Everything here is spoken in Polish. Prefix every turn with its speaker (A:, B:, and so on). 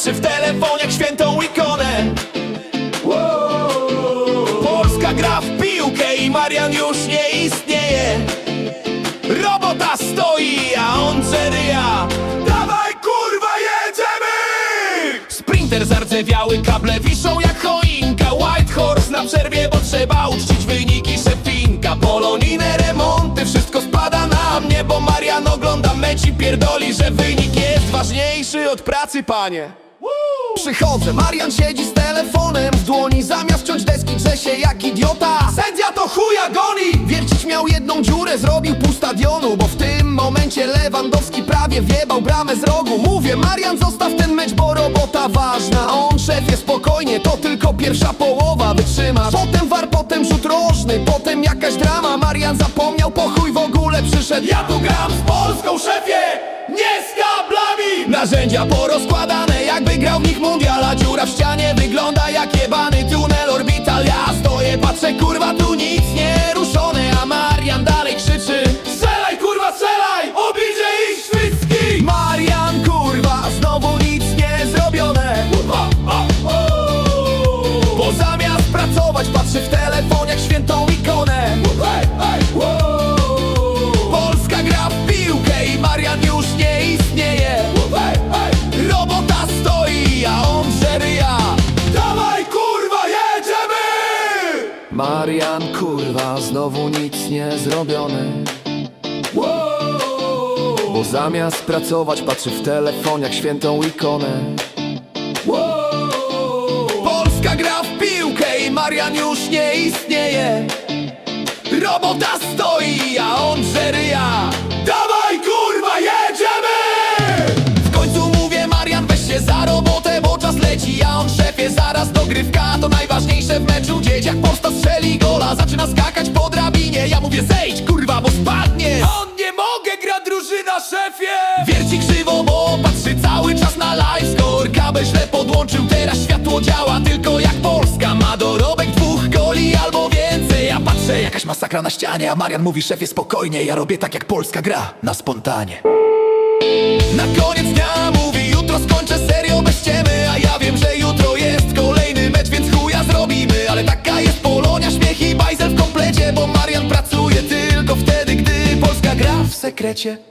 A: patrzy w telefon jak świętą ikonę. Polska gra w piłkę i Marian już nie istnieje. Robota stoi, a on zeryja Dawaj kurwa jedziemy! Sprinter zardzewiały, kable wiszą jak choinka. White Horse na przerwie, bo trzeba uczcić wyniki szefinka. Polonijne remonty, wszystko spada ogląda mecz i pierdoli, że wynik jest ważniejszy od pracy, panie. Przychodzę, Marian siedzi z telefonem w dłoni Zamiast ciąć deski drze się jak idiota. Sędzia to chuja goni. Wiercić miał jedną dziurę, zrobił pół stadionu Bo w tym momencie Lewandowski prawie wjebał bramę z rogu. Mówię, Marian zostaw ten mecz, bo robota ważna. On szefie spokojnie, to tylko pierwsza połowa Wytrzymasz, potem war, potem rzut rożny Potem jakaś drama, Marian zapomniał Po chuj w ogóle przyszedł. Ja tu gram z Polską, kablami Narzędzia porozkładane, jakby grał w nich mundiala. Dziura w ścianie wygląda jak jebany tunel Marian kurwa, znowu nic nie zrobione Bo zamiast pracować patrzy w telefon jak świętą ikonę. Polska gra w piłkę i Marian już nie istnieje. Robota stoi, Zaraz dogrywka, to najważniejsze w meczu. Dzieciak posta strzeli gola, zaczyna skakać po drabinie. Ja mówię zejdź kurwa, bo spadnie. On nie mogę, gra drużyna szefie. Wierci krzywo, bo patrzy cały czas na live score. Kabel źle podłączył, teraz światło działa. Tylko jak Polska ma dorobek dwóch goli albo więcej. Ja patrzę, jakaś masakra na ścianie. A Marian mówi szefie spokojnie, ja robię tak jak Polska gra Na spontanie. Na koniec dnia mówi jutro skończę serio bez Polska